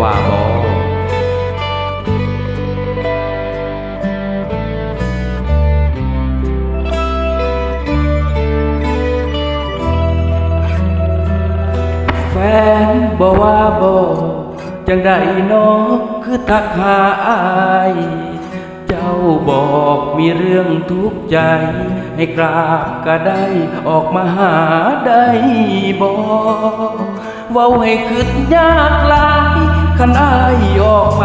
ว่าบอแฟนบอกว่าบอกจังใดนอกคือทักหาอายเจ้าบอกมีเรื่องทุกข์ใจ ให้กราบก็ได้ออกมาหาได้บอกว้าให้คืดยากลา คันอายออกไป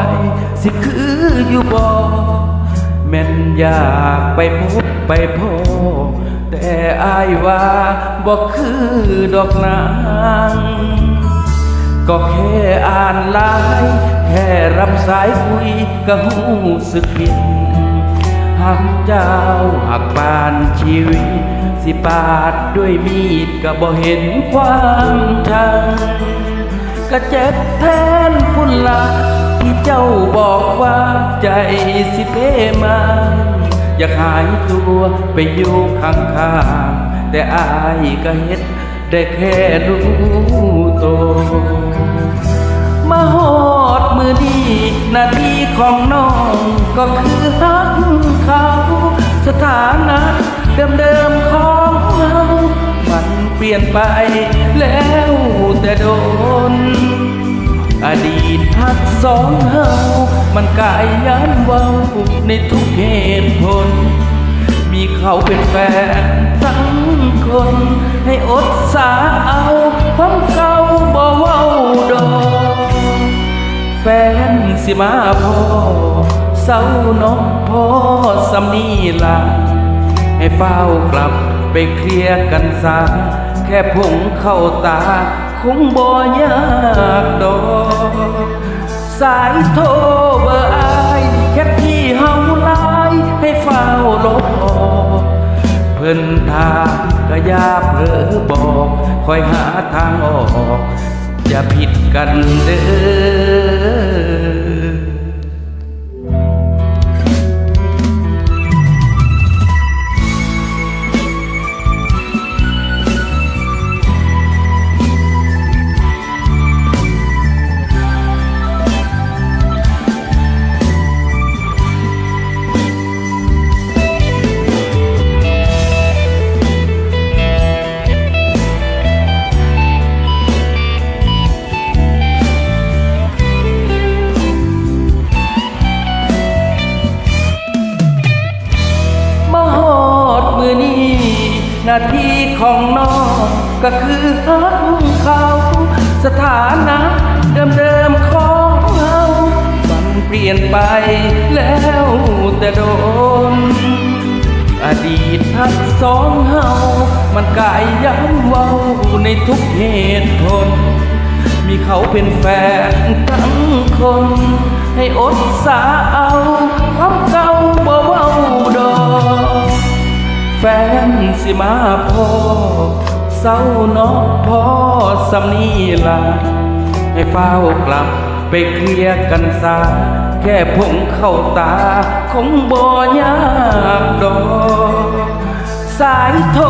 สิคืออยู่บ่แม่นอยากไปพบไปพอแต่อายว่าบอกคือดอกนางก็แค่อ่านลายแค่รับสายคุยก็หูสึกผิดหักเจ้าหักบานชีวิต สิปาดด้วยมีดก็บ่เห็นความชัง ก็เจ็บแทนพุ่นละที่เจ้าบอกว่าใจสิเพมาอยากหายตัวไปอยู่ข้างๆแต่อายก็เฮ็ดได้แค่รู้ตัวมาหอดมือดีนาทีของน้องก็คือฮักเขาสถานะเดิมๆของเรามันเปลี่ยนไปแล้วแต่โดน กสองเฮามันกายยันเว้าในทุกเหตุผล มีเขาเป็นแฟนทั้งคน ให้อดสาเอาความเก่าบ่เว้าดอกแฟนสิมาพ่อเศร้าน้องพ่อสำนีลาให้เฝ้ากลับไปเคลียร์กันซะแค่ผงเข้าตา คงบ่ยากดอก สายโทรเบอร์อายแค่ที่เฮาไลายให้เฝ้าลบออกเพิ่นทางก็ยาเผลอบอกคอยหาทางออก อย่าผิดกันเด้อ น้าที่ของน้องก็คือฮักเขา สถานะเดิมๆของเรามันเปลี่ยนไปแล้วแต่โดน อดีตทักสองเฮา มันกายย้ำเว้าในทุกเหตุผล มีเขาเป็นแฟนทั้งคน ให้อดสาเอาความเก่าบ่เว้า ฟนสิมาพ่อเศร้าเนาะพ่อสำนีลาให้เฝ้ากลับไปเคลียร์กันซาแค่ผงเข้าตาคงบ่ยากดอกสายโทร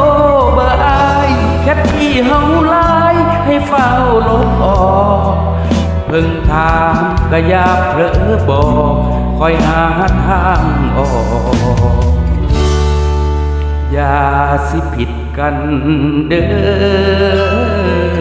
เบอร์อายแค่ที่เฮาไลายให้เฝ้าลบออกเพิ่งถามก็อย่าเผลอบอกคอยหาทางออก อย่าสิผิดกันเด้อ